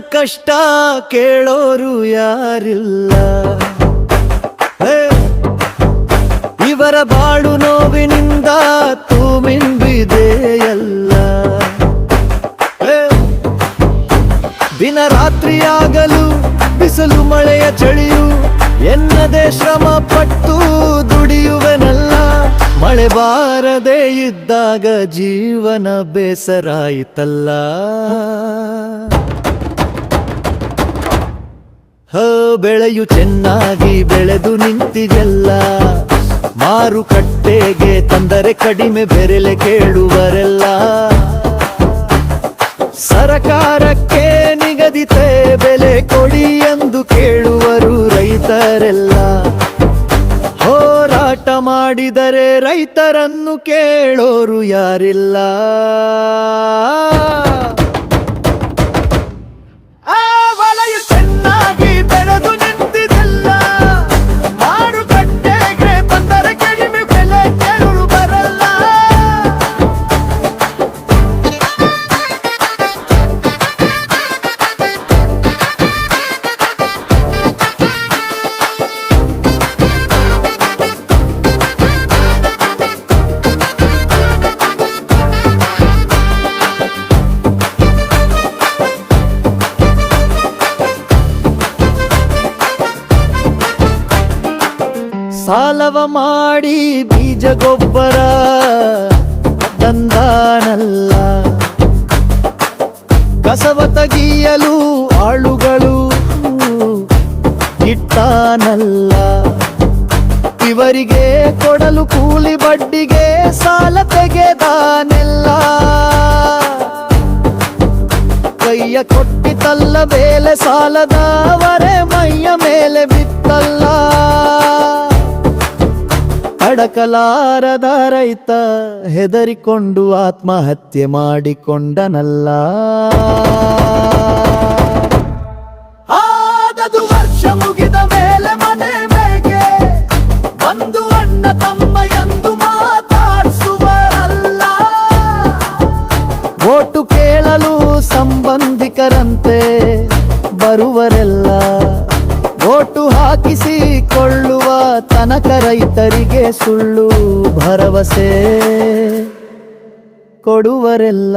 ಕಷ್ಟ ಕೇಳೋರು ಯಾರಿಲ್ಲ! ಇವರ ಬಾಳು ನೋವಿನಿಂದ ತೂಮಿಂಬಿದೆಯಲ್ಲ! ದಿನ ರಾತ್ರಿಯಾಗಲು ಬಿಸಿಲು ಮಳೆಯ ಚಳಿಯು ಎನ್ನದೇ ಶ್ರಮ ಪಟ್ಟು ದುಡಿಯುವೆನಲ್ಲ ಮಳೆ ಬಾರದೆ ಇದ್ದಾಗ ಜೀವನ ಬೇಸರಾಯಿತಲ್ಲ ಬೆಳೆಯು ಚೆನ್ನಾಗಿ ಬೆಳೆದು ನಿಂತಿದೆಲ್ಲ. ಮಾರುಕಟ್ಟೆಗೆ ತಂದರೆ ಕಡಿಮೆ ಬೆರೆಲೆ ಕೇಳುವರೆಲ್ಲ. ಸರಕಾರಕ್ಕೆ ನಿಗದಿತ ಬೆಲೆ ಕೊಡಿ ಎಂದು ಕೇಳುವರು ರೈತರೆಲ್ಲ. ಹೋರಾಟ ಮಾಡಿದರೆ ರೈತರನ್ನು ಕೇಳೋರು ಯಾರಿಲ್ಲ. ಸಾಲವ ಮಾಡಿ ಬೀಜ ಗೊಬ್ಬರ ತಂದಾನಲ್ಲ. ಕಸವ ತಗಿಯಲು ಆಳುಗಳು ಇಟ್ಟಾನಲ್ಲ. ಇವರಿಗೆ ಕೊಡಲು ಕೂಲಿ ಬಡ್ಡಿಗೆ ಸಾಲ ತೆಗೆದಾನೆಲ್ಲ. ಕೈಯ ಕೊಟ್ಟಿತಲ್ಲ, ಬೇಲೆ ಸಾಲದವರೆ ಮೈಯ ಮೇಲೆ ಬಿತ್ತಲ್ಲ. ಅಡಕಲಾರದ ರೈತ ಹೆದರಿಕೊಂಡು ಆತ್ಮಹತ್ಯೆ ಮಾಡಿಕೊಂಡನಲ್ಲ. ಆದದು ವರ್ಷ ಮುಗಿದ ಮೇಲೆ ಮನೆ ಮೇಗೆ ಒಂದು ಅಣ್ಣ ತಮ್ಮ ಎಂದು ಮಾತಾಡಿಸುವರಲ್ಲ. ಓಟು ಕೇಳಲು ಸಂಬಂಧಿಕರಂತೆ ಬರುವರೆಲ್ಲ ಓಟು ಹಾಕಿಸಿಕೊಳ್ಳುವ ತನಕ ರೈತರಿಗೆ ಸುಳ್ಳು ಭರವಸೆ ಕೊಡುವರೆಲ್ಲ.